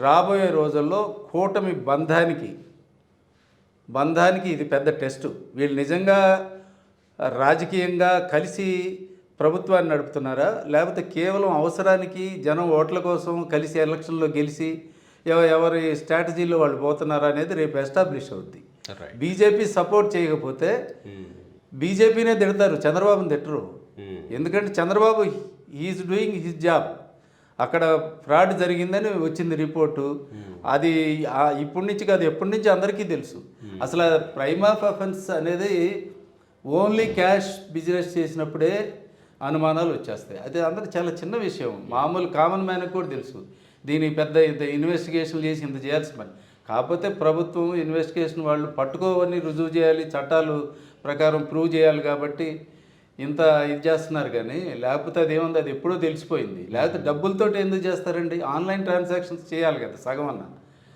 రాబోయే రోజుల్లో కూటమి బంధానికి బంధానికి ఇది పెద్ద టెస్ట్. వీళ్ళు నిజంగా రాజకీయంగా కలిసి ప్రభుత్వాన్ని నడుపుతున్నారా? లేకపోతే కేవలం అవసరానికి జనం ఓట్ల కోసం కలిసి ఎలక్షన్లో గెలిచి ఎవ- ఎవరి స్ట్రాటజీలో వాళ్ళు పోతున్నారా అనేది రేపు ఎస్టాబ్లిష్ అవుద్ది. బీజేపీ సపోర్ట్ చేయకపోతే బీజేపీనే తిడతారు చంద్రబాబుని తిట్టరు. ఎందుకంటే Chandrababu is doing his job అక్కడ ఫ్రాడ్ జరిగిందని వచ్చింది రిపోర్టు. అది ఇప్పటి నుంచి కాదు ఎప్పటి నుంచి అందరికీ తెలుసు. అసలు ప్రైమ్ ఆఫ్ అఫెన్స్ అనేది ఓన్లీ క్యాష్ బిజినెస్ చేసినప్పుడే అనుమానాలు వచ్చేస్తాయి. అది అందరికి చాలా చిన్న విషయం. మామూలు కామన్ మ్యాన్కి కూడా తెలుసు. దీని పెద్ద ఇంత ఇన్వెస్టిగేషన్ చేసి ఇంత చేయాల్సిన పని కాకపోతే ప్రభుత్వం ఇన్వెస్టిగేషన్ వాళ్ళు పట్టుకోవని రుజువు చేయాలి చట్టాలు ప్రకారం ప్రూవ్ చేయాలి కాబట్టి ఇంత ఇది చేస్తున్నారు కానీ లేకపోతే అది ఏముంది అది ఎప్పుడో తెలిసిపోయింది. లేకపోతే డబ్బులతోటి ఎందుకు చేస్తారండి? ఆన్లైన్ ట్రాన్సాక్షన్స్ చేయాలి కదా సగం అన్న.